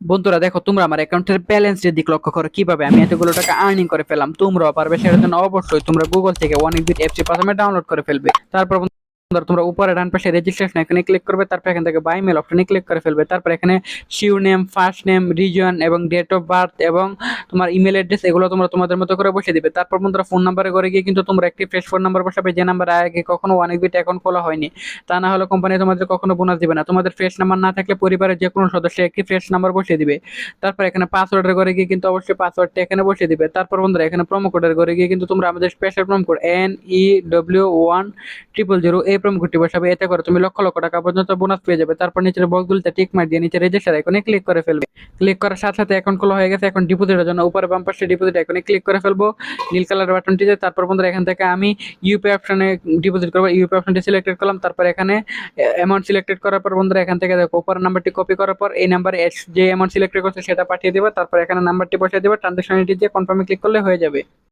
বন্ধুরা, দেখো, তোমরা আমার অ্যাকাউন্টের ব্যালেন্সের দিক লক্ষ্য করো, কীভাবে আমি এতগুলো টাকা আর্নিং করে ফেলাম, তোমরাও পারবে। সেটার জন্য অবশ্যই তোমরা গুগল থেকে অনেক বিট এফসি প্রথমে ডাউনলোড করে ফেলবে। তারপর বন্ধুরা তোমরা উপরে ডান পাশে রেজিস্ট্রেশন এখানে ক্লিক করবে, তারপর এখান থেকে বাই মেল অপশনে ক্লিক করে ফেলবে। তারপর এখানে শিউ নেম ফার্স্ট নেম রিজন এবং ডেট অফ বার্থ এবং তোমার ইমেল অ্যাড্রেস এগুলো তোমরা তোমাদের মতো করে বসিয়ে দিবে। তারপর বন্ধুরা ফোন নাম্বারে করে গিয়ে কিন্তু তোমরা একটি ফ্রেশ ফোন নাম্বার বসাবে, যে নাম্বার আগে কখনো অনেক বিট অ্যাকাউন্ট খোলা হয়নি। তা না হলে কোম্পানি তোমাদের কখনো বোনাস দিবে না। তোমাদের ফ্রেশ নাম্বার না থাকলে পরিবারের যে কোনো সদস্য একটি ফ্রেশ নাম্বার বসিয়ে দিবে। তারপর এখানে পাসওয়ার্ডের করে গিয়ে কিন্তু অবশ্যই পাসওয়ার্ডটা এখানে বসিয়ে দিবে। তারপর বন্ধুরা এখানে প্রোমো কোডের করে গিয়ে কিন্তু তোমরা আমাদের special promo code N E W one triple zero এই প্রোমো কোডটি বসাবে, এতে করে তুমি লক্ষ লক্ষ টাকা পর্যন্ত বোনাস পেয়ে যাবে। তারপর নিচের বক্সগুলিতে টিক মার দিয়ে নিচে রেজিস্টার আইকনে ক্লিক করে ফেলবে। ক্লিক করার সাথে সাথে অ্যাকাউন্ট খোলা হয়ে গেছে, এখন ডিপোজিটের জন্য উপরে বাম পাশে ডিপোজিট আইকনে ক্লিক করে ফেলব। নীল কালার বাটনটিতে তারপর বন্ধুরা এখান থেকে আমি ইউপি অপশনে ডিপোজিট করব। ইউপি অপশনটি সিলেক্টেড করলাম, তারপর এখানে অ্যামাউন্ট সিলেক্টেড করার পর বন্ধুরা এখান থেকে দেখো, উপরের নাম্বারটি কপি করার পর এই নাম্বারে যে অ্যামাউন্ট সিলেক্টেড করছে সেটা পাঠিয়ে দেবে, তারপর এখানে নাম্বারটি বসিয়ে দেবে। ট্রানজাকশন আইডি দিয়ে কনফার্মে ক্লিক করলে হয়ে যাবে।